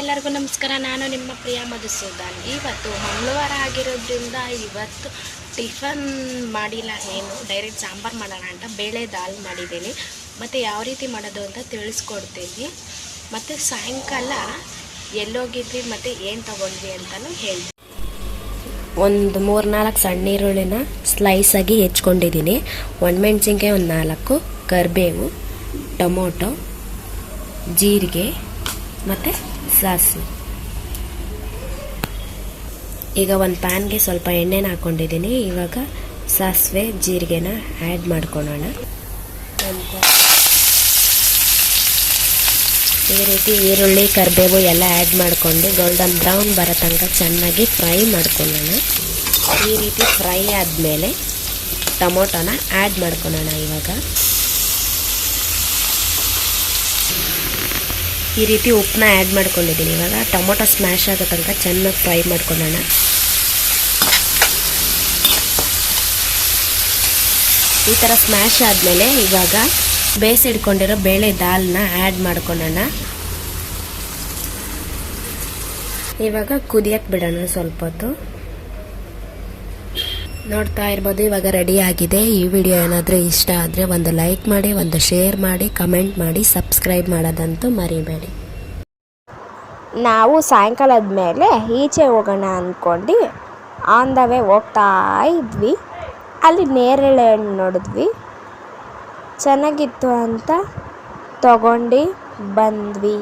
ಎಲ್ಲರಿಗೂ ನಮಸ್ಕಾರ. ನಾನು ನಿಮ್ಮ ಪ್ರಿಯ ಮಧುಸೂದನ್. ಇವತ್ತು ಮಂಗಳವಾರ ಆಗಿರೋದ್ರಿಂದ ಇವತ್ತು ಟಿಫನ್ ಮಾಡಿಲ್ಲ. ಏನು, ಡೈರೆಕ್ಟ್ ಸಾಂಬಾರು ಮಾಡೋಣ ಅಂತ ಬೇಳೆ ದಾಲ್ ಮಾಡಿದ್ದೀನಿ. ಮತ್ತು ಯಾವ ರೀತಿ ಮಾಡೋದು ಅಂತ ತಿಳಿಸ್ಕೊಡ್ತೀನಿ. ಮತ್ತು ಸಾಯಂಕಾಲ ಎಲ್ಲೋಗಿದ್ವಿ, ಮತ್ತು ಏನು ತೊಗೊಂಡ್ವಿ ಅಂತಲೂ ಹೇಳಿ ಒಂದು ಮೂರು ನಾಲ್ಕು ಸಣ್ಣ ಈರುಳ್ಳಿನ ಸ್ಲೈಸಾಗಿ ಹೆಚ್ಕೊಂಡಿದ್ದೀನಿ ಒಣಮೆಣ್ಸಿನ್ಕಾಯಿ ಒಂದು ನಾಲ್ಕು, ಕರಿಬೇವು, ಟೊಮೊಟೊ, ಜೀರಿಗೆ, ಮತ್ತು ಸಾಸಿವೆ ಈಗ ಒಂದು ಪ್ಯಾನ್ಗೆ ಸ್ವಲ್ಪ ಎಣ್ಣೆನ ಹಾಕ್ಕೊಂಡಿದ್ದೀನಿ ಇವಾಗ ಸಾಸಿವೆ, ಜೀರಿಗೆನ ಆ್ಯಡ್ ಮಾಡ್ಕೊಳ್ಳೋಣ ಈ ರೀತಿ ಈರುಳ್ಳಿ, ಕರಿಬೇವು ಎಲ್ಲ ಆ್ಯಡ್ ಮಾಡಿಕೊಂಡು ಗೋಲ್ಡನ್ ಬ್ರೌನ್ ಬರೋ ತನಕ ಚೆನ್ನಾಗಿ ಫ್ರೈ ಮಾಡ್ಕೊಳ್ಳೋಣ. ಈ ರೀತಿ ಫ್ರೈ ಆದಮೇಲೆ ಟೊಮೊಟೊನ ಆ್ಯಡ್ ಮಾಡ್ಕೊಳ್ಳೋಣ ಇವಾಗ. ಈ ರೀತಿ ಉಪ್ಪನ್ನ ಆ್ಯಡ್ ಮಾಡ್ಕೊಂಡಿದ್ದೀನಿ. ಇವಾಗ ಟೊಮೊಟೊ ಸ್ಮ್ಯಾಶ್ ಆಗೋ ತನಕ ಚೆನ್ನಾಗಿ ಫ್ರೈ ಮಾಡ್ಕೊಳ್ಳೋಣ. ಈ ಥರ ಸ್ಮ್ಯಾಶ್ ಆದಮೇಲೆ ಇವಾಗ ಬೇಯಿಸಿಡ್ಕೊಂಡಿರೋ ಬೇಳೆ ದಾಲ್ನ ಆ್ಯಡ್ ಮಾಡ್ಕೊಳ್ಳೋಣ. ಇವಾಗ ಕುದಿಯಕ್ಕೆ ಬಿಡೋಣ ಸ್ವಲ್ಪ ಹೊತ್ತು. ನೋಡ್ತಾ ಇರ್ಬೋದು, ಇವಾಗ ರೆಡಿ ಆಗಿದೆ. ಈ ವಿಡಿಯೋ ಏನಾದರೂ ಇಷ್ಟ ಆದರೆ ಒಂದು ಲೈಕ್ ಮಾಡಿ, ಒಂದು ಶೇರ್ ಮಾಡಿ ಕಮೆಂಟ್ ಮಾಡಿ ಸಬ್ಸ್ಕ್ರೈಬ್ ಮಾಡೋದಂತೂ ಮರಿಬೇಡಿ. ನಾವು ಸಾಯಂಕಾಲದ ಮೇಲೆ ಈಚೆ ಹೋಗೋಣ ಅಂದ್ಕೊಂಡು ಆನ್ ದ ವೇ ಹೋಗ್ತಾ ಇದ್ವಿ. ಅಲ್ಲಿ ನೇರಳೆ ಹಣ್ಣು ನೋಡಿದ್ವಿ. ಚೆನ್ನಾಗಿತ್ತು ಅಂತ ತಗೊಂಡು ಬಂದ್ವಿ.